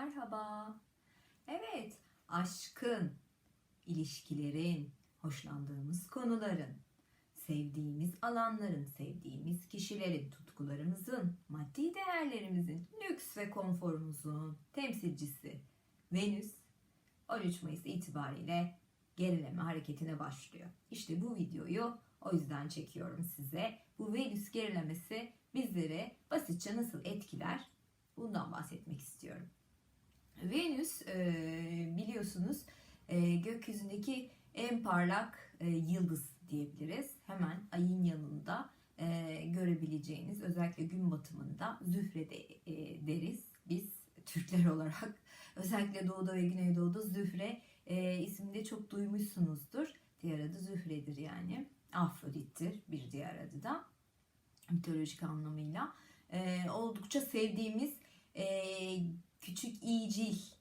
merhaba. Evet, aşkın, ilişkilerin, hoşlandığımız konuların, sevdiğimiz alanların, sevdiğimiz kişilerin, tutkularımızın, maddi değerlerimizin, lüks ve konforumuzun temsilcisi Venüs 13 Mayıs itibariyle gerileme hareketine başlıyor. İşte bu videoyu o yüzden çekiyorum size. Bu Venüs gerilemesi bizleri basitçe nasıl etkiler? Bundan bahsetmek istiyorum. Venüs e, biliyorsunuz e, gökyüzündeki en parlak e, yıldız diyebiliriz. Hemen ayın yanında görebileceğiniz özellikle gün batımında zühre de, deriz biz Türkler olarak. Özellikle doğuda ve güneydoğuda zühre e, ismini çok duymuşsunuzdur. Diğer adı zühredir yani. Afrodit'tir bir diğer adı da mitolojik anlamıyla. E, oldukça sevdiğimiz e, küçük iyicildir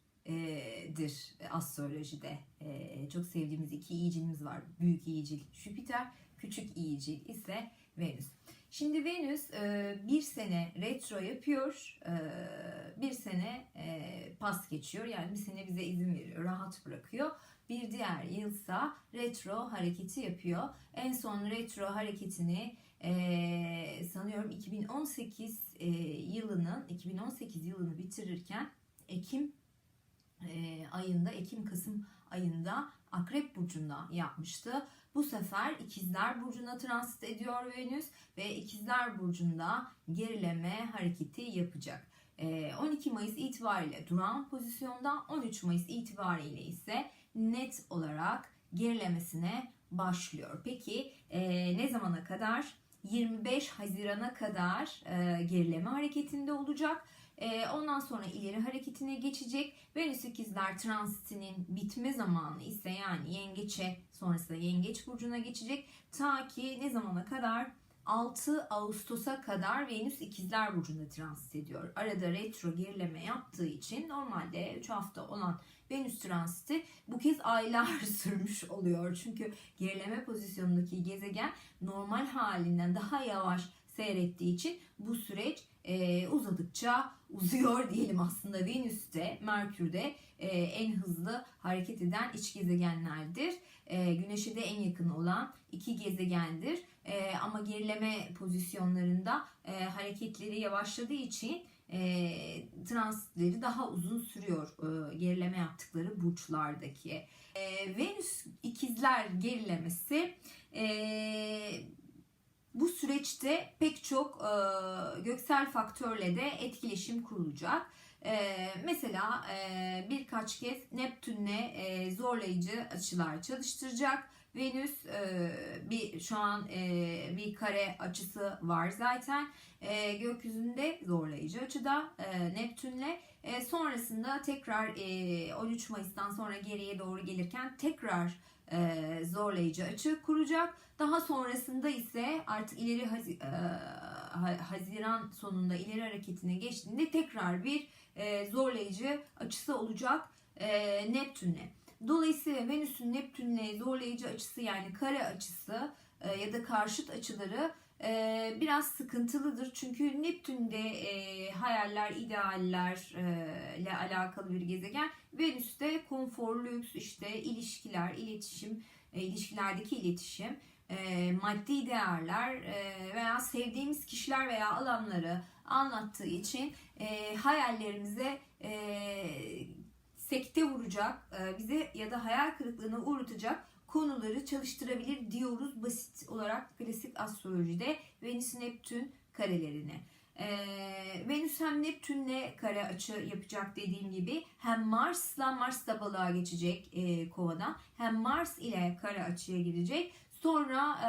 astrolojide. E, çok sevdiğimiz iki iyicilimiz var. Büyük iyicil Jüpiter, küçük iyicil ise Venüs. Şimdi Venüs e, bir sene retro yapıyor, e, bir sene e, pas geçiyor. Yani bir sene bize izin veriyor, rahat bırakıyor. Bir diğer yılsa retro hareketi yapıyor. En son retro hareketini sanıyorum 2018 e, yılının 2018 yılını bitirirken Ekim e, ayında Ekim Kasım ayında Akrep burcunda yapmıştı. Bu sefer İkizler burcuna transit ediyor Venüs ve İkizler burcunda gerileme hareketi yapacak. E, 12 Mayıs itibariyle duran pozisyonda 13 Mayıs itibariyle ise net olarak gerilemesine başlıyor. Peki ne zamana kadar? 25 Haziran'a kadar e, gerileme hareketinde olacak. E, ondan sonra ileri hareketine geçecek. Venüs ikizler transitinin bitme zamanı ise yani yengeçe sonrasında yengeç burcuna geçecek. Ta ki ne zamana kadar? 6 Ağustos'a kadar Venüs ikizler burcunda transit ediyor. Arada retro gerileme yaptığı için normalde 3 hafta olan Venüs transiti bu kez aylar sürmüş oluyor. Çünkü gerileme pozisyonundaki gezegen normal halinden daha yavaş seyrettiği için bu süreç e, uzadıkça uzuyor diyelim aslında Venüs'te, Merkür'de e, en hızlı hareket eden iç gezegenlerdir. E, Güneş'e de en yakın olan iki gezegendir. E, ama gerileme pozisyonlarında e, hareketleri yavaşladığı için e, transitleri daha uzun sürüyor e, gerileme yaptıkları burçlardaki. E, Venüs ikizler gerilemesi e, bu süreçte pek çok e, göksel faktörle de etkileşim kurulacak. E, mesela e, birkaç kez Neptün'le e, zorlayıcı açılar çalıştıracak. Venüs e, bir şu an e, bir kare açısı var zaten e, gökyüzünde zorlayıcı açıda e, Neptün'le e, sonrasında tekrar e, 13 Mayıs'tan sonra geriye doğru gelirken tekrar e, zorlayıcı açı kuracak. Daha sonrasında ise artık ileri Hazi- e, Haziran sonunda ileri hareketine geçtiğinde tekrar bir e, zorlayıcı açısı olacak e, Neptün'le. Dolayısıyla Venüs'ün Neptün'le zorlayıcı açısı yani kare açısı e, ya da karşıt açıları e, biraz sıkıntılıdır. Çünkü Neptün'de e, hayaller, idealler e, alakalı bir gezegen. Venüs'te konfor, lüks, işte ilişkiler, iletişim, ilişkilerdeki iletişim, maddi değerler veya sevdiğimiz kişiler veya alanları anlattığı için hayallerimize sekte vuracak, e, bize ya da hayal kırıklığına uğratacak konuları çalıştırabilir diyoruz basit olarak klasik astrolojide Venüs Neptün karelerini. Ee, Venüs hem Neptün'le kare açı yapacak dediğim gibi hem Mars'la Mars da balığa geçecek e, kovadan hem Mars ile kare açıya girecek. Sonra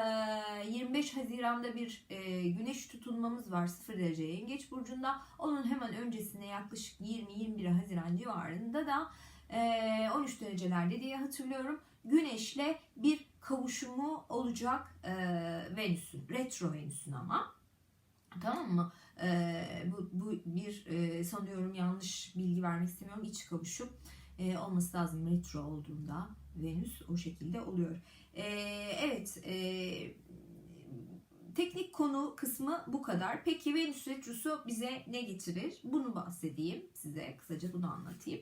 e, 25 Haziran'da bir e, güneş tutulmamız var 0 derece yengeç burcunda. Onun hemen öncesine yaklaşık 20-21 Haziran civarında da e, 13 derecelerde diye hatırlıyorum. Güneşle bir kavuşumu olacak e, Venüs'ün. Retro Venüs'ün ama. Tamam mı? E, bu, bu bir e, sanıyorum yanlış bilgi vermek istemiyorum. İç kavuşum e, olması lazım retro olduğunda Venüs o şekilde oluyor. E, evet e, teknik konu kısmı bu kadar. Peki Venüs Retrosu bize ne getirir? Bunu bahsedeyim size. Kısaca bunu anlatayım.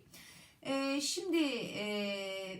Ee, şimdi e,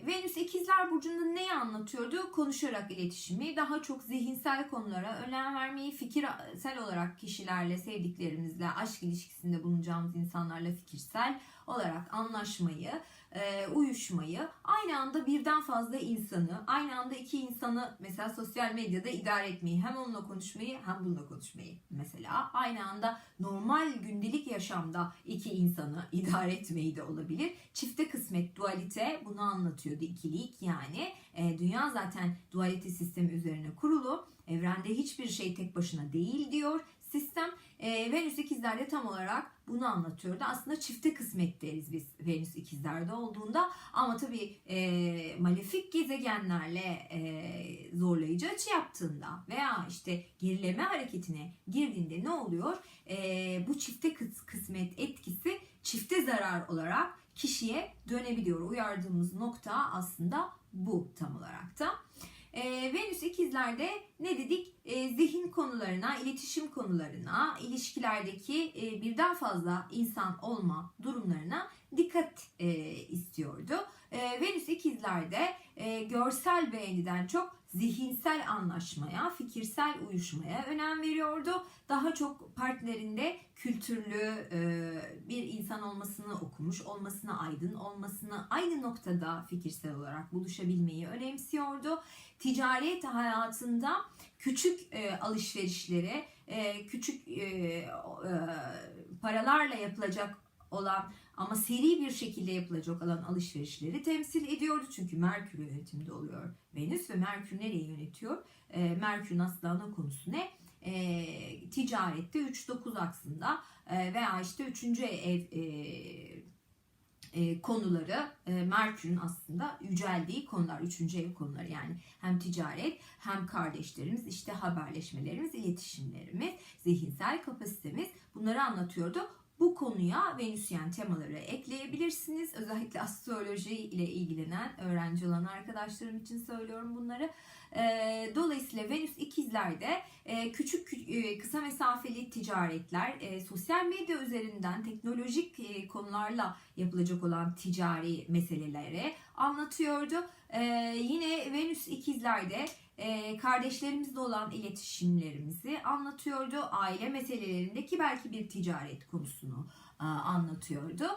Venüs İkizler Burcu'nda neyi anlatıyordu? Konuşarak iletişimi, daha çok zihinsel konulara önem vermeyi, fikirsel olarak kişilerle, sevdiklerimizle, aşk ilişkisinde bulunacağımız insanlarla fikirsel olarak anlaşmayı, e, uyuşmayı, aynı anda birden fazla insanı, aynı anda iki insanı mesela sosyal medyada idare etmeyi, hem onunla konuşmayı hem bununla konuşmayı mesela aynı anda normal gündelik yaşamda iki insanı idare etmeyi de olabilir. Çifte kısmet, dualite bunu anlatıyordu ikilik yani. E, dünya zaten dualite sistemi üzerine kurulu. Evrende hiçbir şey tek başına değil diyor sistem. E, Venüs ikizlerde tam olarak bunu anlatıyordu. Aslında çifte kısmet deriz biz Venüs ikizlerde olduğunda. Ama tabii e, malefik gezegenlerle e, zorlayıcı açı yaptığında veya işte gerileme hareketine girdiğinde ne oluyor? E, bu çifte kıs- kısmet etkisi çifte zarar olarak kişiye dönebiliyor. Uyardığımız nokta aslında bu tam olarak da. E, Venüs ikizlerde ne dedik? E, zihin konularına, iletişim konularına, ilişkilerdeki e, birden fazla insan olma durumlarına dikkat e, istiyordu. E, Venüs ikizlerde e, görsel beğeniden çok zihinsel anlaşmaya, fikirsel uyuşmaya önem veriyordu. Daha çok partnerinde kültürlü e, bir insan olmasını okumuş, olmasını aydın, olmasını aynı noktada fikirsel olarak buluşabilmeyi önemsiyordu. Ticaret hayatında küçük e, alışverişlere, e, küçük paralarla yapılacak olan ama seri bir şekilde yapılacak olan alışverişleri temsil ediyordu. Çünkü Merkür yönetimde oluyor Venüs ve Merkür nereyi yönetiyor? E, Merkür'ün aslında ana konusu ne? E, ticarette 3-9 aksında e, veya işte 3. ev e, e, konuları e, Merkür'ün aslında yüceldiği konular, üçüncü ev konuları yani hem ticaret hem kardeşlerimiz, işte haberleşmelerimiz, iletişimlerimiz, zihinsel kapasitemiz bunları anlatıyordu. Bu konuya Venüsyen temaları ekleyebilirsiniz. Özellikle astroloji ile ilgilenen öğrenci olan arkadaşlarım için söylüyorum bunları. Dolayısıyla Venüs ikizlerde küçük kısa mesafeli ticaretler, sosyal medya üzerinden teknolojik konularla yapılacak olan ticari meseleleri anlatıyordu. Yine Venüs ikizlerde e, kardeşlerimizle olan iletişimlerimizi anlatıyordu. Aile meselelerindeki belki bir ticaret konusunu anlatıyordu.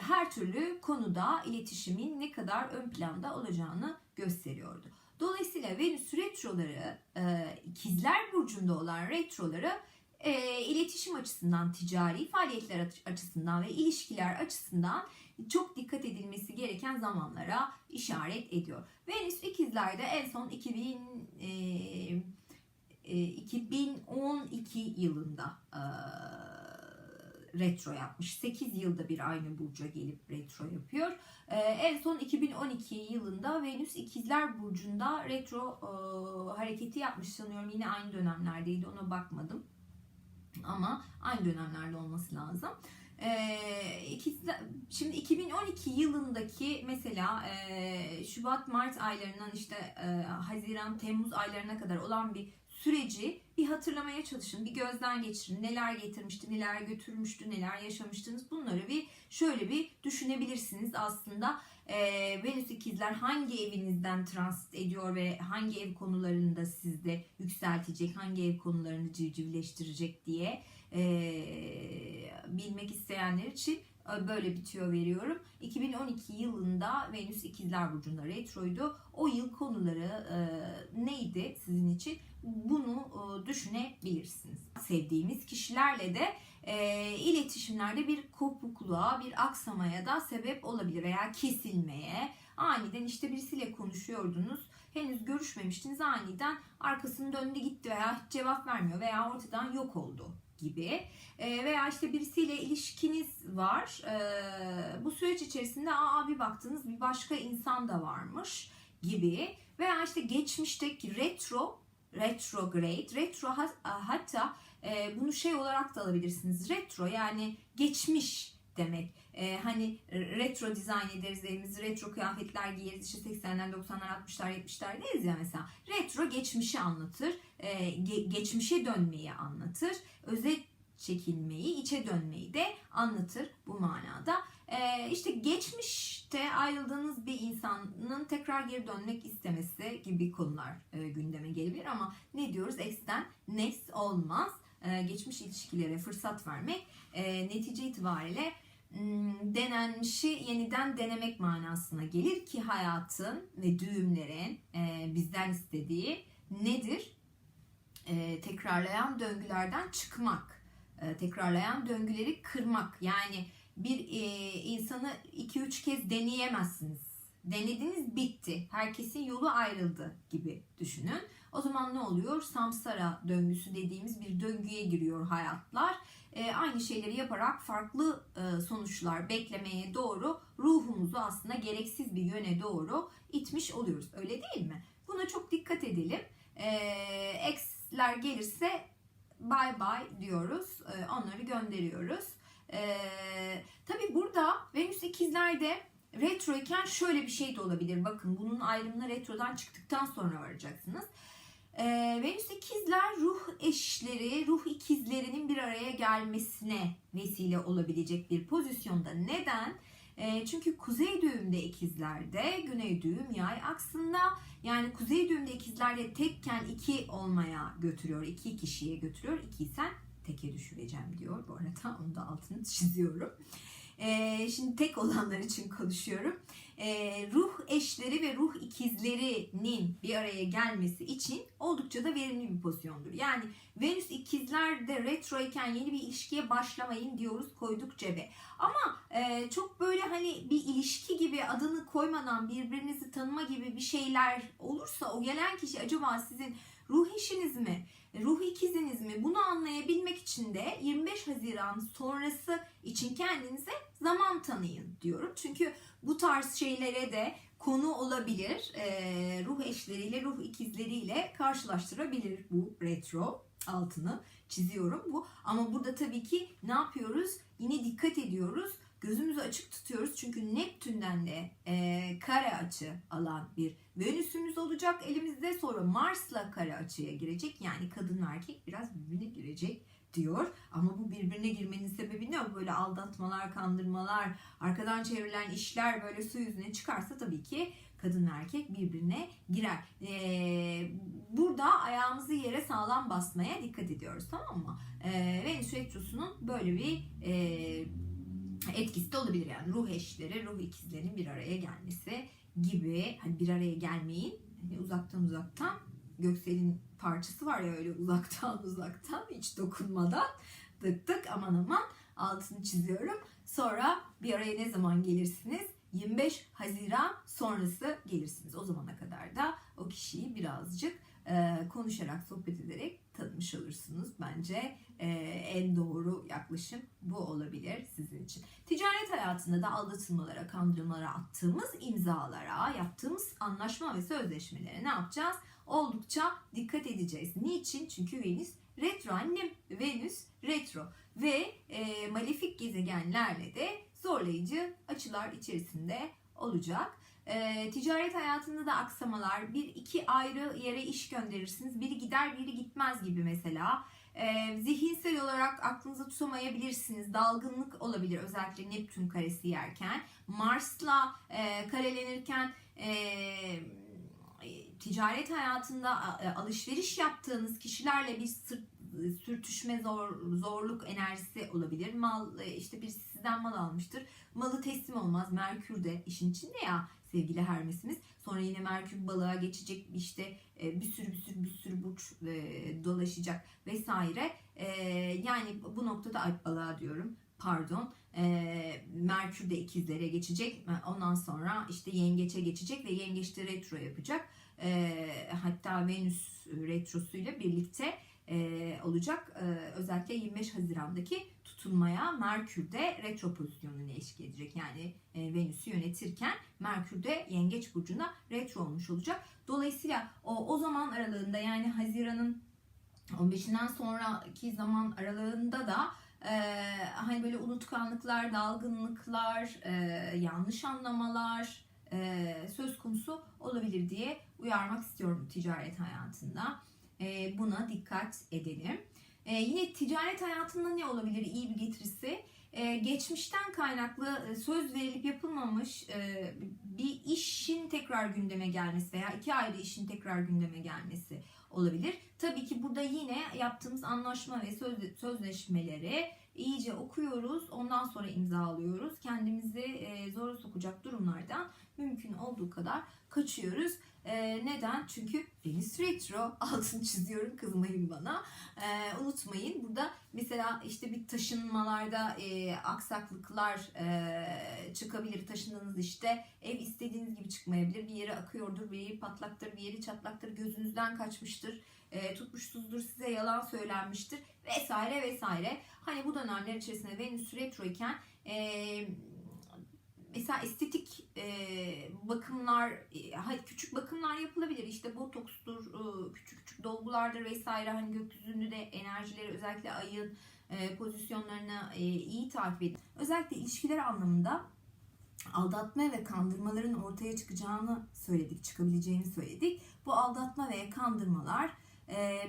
Her türlü konuda iletişimin ne kadar ön planda olacağını gösteriyordu. Dolayısıyla Venüs retroları, e, ikizler burcunda olan retroları e, iletişim açısından, ticari faaliyetler aç- açısından ve ilişkiler açısından çok dikkat edilmesi gereken zamanlara işaret ediyor. Venüs ikizlerde en son 2000 e, e, 2012 yılında e, retro yapmış. 8 yılda bir aynı burca gelip retro yapıyor. E, en son 2012 yılında Venüs ikizler burcunda retro e, hareketi yapmış sanıyorum. Yine aynı dönemlerdeydi ona bakmadım. Ama aynı dönemlerde olması lazım. Ee, şimdi 2012 yılındaki mesela e, Şubat Mart aylarından işte e, Haziran Temmuz aylarına kadar olan bir süreci bir hatırlamaya çalışın, bir gözden geçirin. Neler getirmişti, neler götürmüştü, neler yaşamıştınız. Bunları bir şöyle bir düşünebilirsiniz aslında. E, Venüs ikizler hangi evinizden transit ediyor ve hangi ev konularında sizde yükseltecek, hangi ev konularını civcivleştirecek diye e, bilmek isteyenler için böyle bir tüyo veriyorum. 2012 yılında Venüs İkizler Burcu'nda retroydu. O yıl konuları e, neydi sizin için? Bunu e, düşünebilirsiniz. Sevdiğimiz kişilerle de e, iletişimlerde bir kopukluğa, bir aksamaya da sebep olabilir veya kesilmeye. Aniden işte birisiyle konuşuyordunuz. Henüz görüşmemiştiniz aniden arkasını döndü gitti veya hiç cevap vermiyor veya ortadan yok oldu gibi. E, veya işte birisiyle ilişkiniz var. E, bu süreç içerisinde aa bir baktınız bir başka insan da varmış gibi. Veya işte geçmişteki retro retrograde retro ha- hatta e, bunu şey olarak da alabilirsiniz. Retro yani geçmiş demek e, hani retro dizayn ederiz evimizi retro kıyafetler giyeriz işte 80'ler 90'lar 60'lar 70'lerdeyiz ya mesela. Retro geçmişi anlatır e, ge- geçmişe dönmeyi anlatır özet çekilmeyi içe dönmeyi de anlatır bu manada. E, işte geçmişte ayrıldığınız bir insanın tekrar geri dönmek istemesi gibi konular e, gündeme gelebilir ama ne diyoruz? Ex'ten next olmaz. E, geçmiş ilişkilere fırsat vermek e, netice itibariyle denenmişi yeniden denemek manasına gelir ki hayatın ve düğümlerin e, bizden istediği nedir? Tekrarlayan döngülerden çıkmak, tekrarlayan döngüleri kırmak. Yani bir e, insanı 2-3 kez deneyemezsiniz. Denediniz bitti. Herkesin yolu ayrıldı gibi düşünün. O zaman ne oluyor? Samsara döngüsü dediğimiz bir döngüye giriyor hayatlar. E, aynı şeyleri yaparak farklı e, sonuçlar beklemeye doğru ruhumuzu aslında gereksiz bir yöne doğru itmiş oluyoruz. Öyle değil mi? Buna çok dikkat edelim. E, X'ler gelirse bye bye diyoruz. E, onları gönderiyoruz. E, tabii burada Venüs ikizlerde retro iken şöyle bir şey de olabilir. Bakın bunun ayrımına retrodan çıktıktan sonra varacaksınız. Ee, Venüs ikizler ruh eşleri, ruh ikizlerinin bir araya gelmesine vesile olabilecek bir pozisyonda. Neden? Ee, çünkü kuzey düğümde ikizlerde, güney düğüm yay aksında. Yani kuzey düğümde ikizlerde tekken iki olmaya götürüyor, iki kişiye götürüyor. İkiysen teke düşüreceğim diyor. Bu arada onu da altını çiziyorum. Ee, şimdi tek olanlar için konuşuyorum. Ee, ruh eşleri ve ruh ikizlerinin bir araya gelmesi için oldukça da verimli bir pozisyondur. Yani Venüs ikizlerde retro iken yeni bir ilişkiye başlamayın diyoruz koyduk cebe. Ama e, çok böyle hani bir ilişki gibi adını koymadan birbirinizi tanıma gibi bir şeyler olursa o gelen kişi acaba sizin ruh eşiniz mi? Ruh ikiziniz mi? Bunu anlayabilmek için de 25 Haziran sonrası için kendinize zaman tanıyın diyorum. Çünkü bu tarz şeylere de konu olabilir. Ee, ruh eşleriyle, ruh ikizleriyle karşılaştırabilir bu retro altını çiziyorum bu. Ama burada tabii ki ne yapıyoruz? Yine dikkat ediyoruz. Gözümüzü açık tutuyoruz çünkü Neptün'den de e, kare açı alan bir Venüs'ümüz olacak elimizde. Sonra Mars'la kare açıya girecek. Yani kadın erkek biraz birbirine girecek diyor. Ama bu birbirine girmenin sebebi ne? Böyle aldatmalar, kandırmalar, arkadan çevrilen işler böyle su yüzüne çıkarsa tabii ki kadın erkek birbirine girer. Ee, burada ayağımızı yere sağlam basmaya dikkat ediyoruz tamam mı? Ee, Venüs Retrosu'nun böyle bir e, etkisi de olabilir yani ruh eşleri, ruh ikizlerin bir araya gelmesi gibi hani bir araya gelmeyin hani uzaktan uzaktan Göksel'in parçası var ya öyle uzaktan uzaktan hiç dokunmadan tık tık aman aman altını çiziyorum. Sonra bir araya ne zaman gelirsiniz? 25 Haziran sonrası gelirsiniz. O zamana kadar da o kişiyi birazcık konuşarak, sohbet ederek tanımış olursunuz. Bence e, en doğru yaklaşım bu olabilir sizin için. Ticaret hayatında da aldatılmalara, kandırmalara attığımız imzalara, yaptığımız anlaşma ve sözleşmelere ne yapacağız? Oldukça dikkat edeceğiz. Niçin? Çünkü Venüs retro annem. Venüs retro ve e, malefik gezegenlerle de zorlayıcı açılar içerisinde olacak. E, ticaret hayatında da aksamalar, bir iki ayrı yere iş gönderirsiniz. Biri gider, biri gitmez gibi mesela. E, zihinsel olarak aklınıza tutamayabilirsiniz. Dalgınlık olabilir özellikle Neptün karesi yerken. Mars'la e, karelenirken e, ticaret hayatında e, alışveriş yaptığınız kişilerle bir sırt, sürtüşme zor, zorluk enerjisi olabilir. Mal e, işte birisi sizden mal almıştır. Malı teslim olmaz. Merkür de işin içinde ya sevgili Hermes'imiz. Sonra yine Merkür balığa geçecek işte e, bir sürü bir sürü bir sürü burç e, dolaşacak vesaire. Yani bu noktada ay balığa diyorum pardon Merkür de ikizlere geçecek ondan sonra işte yengeçe geçecek ve yengeçte retro yapacak hatta Venüs retrosuyla birlikte e, olacak. E, özellikle 25 Haziran'daki tutulmaya Merkür de retro pozisyonuna eşlik edecek. Yani e, Venüs'ü yönetirken Merkür de yengeç burcuna retro olmuş olacak. Dolayısıyla o, o zaman aralığında yani Haziran'ın 15'inden sonraki zaman aralığında da e, hani böyle unutkanlıklar, dalgınlıklar, e, yanlış anlamalar e, söz konusu olabilir diye uyarmak istiyorum ticaret hayatında. E, buna dikkat edelim. E, yine ticaret hayatında ne olabilir iyi bir getirisi? E, geçmişten kaynaklı e, söz verilip yapılmamış e, bir işin tekrar gündeme gelmesi veya iki ayrı işin tekrar gündeme gelmesi olabilir. Tabii ki burada yine yaptığımız anlaşma ve söz, sözleşmeleri iyice okuyoruz. Ondan sonra imzalıyoruz. Kendimizi e, zora sokacak durumlardan mümkün olduğu kadar kaçıyoruz. E, neden? Çünkü Venüs Retro altını çiziyorum kızmayın bana. E, unutmayın burada mesela işte bir taşınmalarda e, aksaklıklar e, çıkabilir. Taşındığınız işte ev istediğiniz gibi çıkmayabilir. Bir yere akıyordur, bir yeri patlaktır, bir yeri çatlaktır, gözünüzden kaçmıştır, e, tutmuşsuzdur, size yalan söylenmiştir vesaire vesaire. Hani bu dönemler içerisinde Venüs Retro iken e, mesela estetik e, bakımlar, e, küçük bakımlar yapılabilir. İşte botokstur, e, küçük küçük dolgulardır vesaire. Hani gökyüzünde de enerjileri özellikle ayın e, pozisyonlarını e, iyi takip edin. Özellikle ilişkiler anlamında aldatma ve kandırmaların ortaya çıkacağını söyledik, çıkabileceğini söyledik. Bu aldatma ve kandırmalar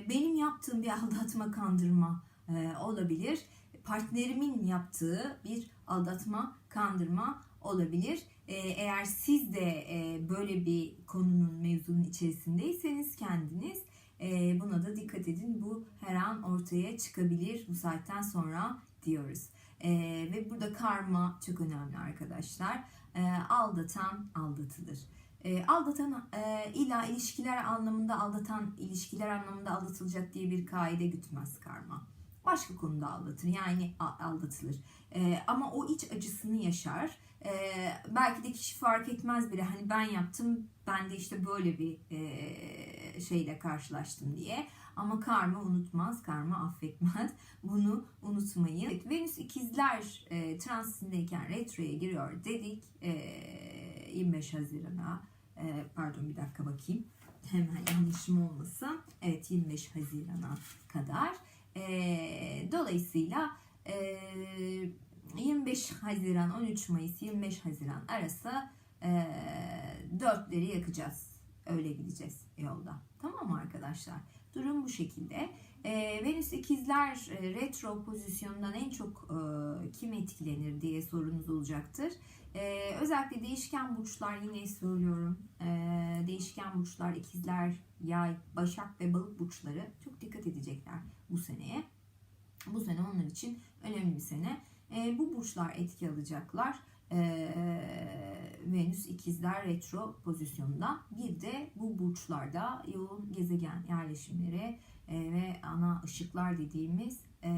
benim yaptığım bir aldatma kandırma e, olabilir. Partnerimin yaptığı bir aldatma kandırma olabilir. E, eğer siz de e, böyle bir konunun mevzunun içerisindeyseniz kendiniz e, buna da dikkat edin. Bu her an ortaya çıkabilir bu saatten sonra diyoruz. E, ve burada karma çok önemli arkadaşlar. Aldatan aldatılır. E, aldatan e, illa ilişkiler anlamında aldatan ilişkiler anlamında aldatılacak diye bir kaide gütmez karma. Başka konuda aldatır yani aldatılır. E, ama o iç acısını yaşar. E, belki de kişi fark etmez bile hani ben yaptım ben de işte böyle bir e, şeyle karşılaştım diye. Ama karma unutmaz, karma affetmez. Bunu unutmayın. Evet, Venüs ikizler e, transitindeyken retroya giriyor dedik. E, 25 Haziran'a e, pardon bir dakika bakayım. Hemen yanlışım olmasın. Evet 25 Haziran'a kadar. E, dolayısıyla e, 25 Haziran 13 Mayıs 25 Haziran arası e, dörtleri yakacağız. Öyle gideceğiz yolda. Tamam mı arkadaşlar? Durum bu şekilde. E, Venüs ikizler e, retro pozisyonundan en çok e, kim etkilenir diye sorunuz olacaktır. E, özellikle değişken burçlar yine söylüyorum. E, değişken burçlar ikizler, yay, başak ve balık burçları çok dikkat edecekler bu seneye. Bu sene onlar için önemli bir sene. Bu burçlar etki alacaklar. E, Venüs ikizler retro pozisyonunda. Bir de bu burçlarda yoğun gezegen yerleşimleri ve ana ışıklar dediğimiz e,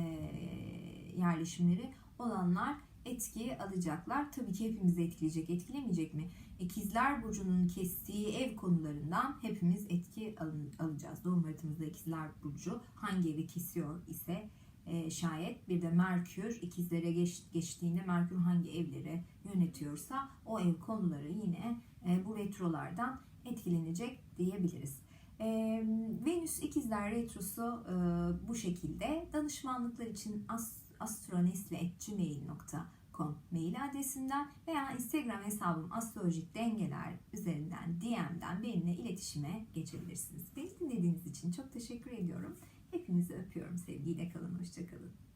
yerleşimleri olanlar etki alacaklar. Tabii ki hepimizi etkileyecek, etkilemeyecek mi? İkizler Burcu'nun kestiği ev konularından hepimiz etki alacağız. Doğum haritamızda İkizler Burcu hangi evi kesiyor ise e, şayet bir de Merkür ikizlere geç, geçtiğinde Merkür hangi evleri yönetiyorsa o ev konuları yine e, bu retrolardan etkilenecek diyebiliriz. E, Venüs ikizler retrosu e, bu şekilde. Danışmanlıklar için as, mail adresinden veya Instagram hesabım astrolojik dengeler üzerinden DM'den benimle iletişime geçebilirsiniz. Beni dinlediğiniz için çok teşekkür ediyorum. Hepinizi öpüyorum. Sevgiyle kalın. Hoşçakalın.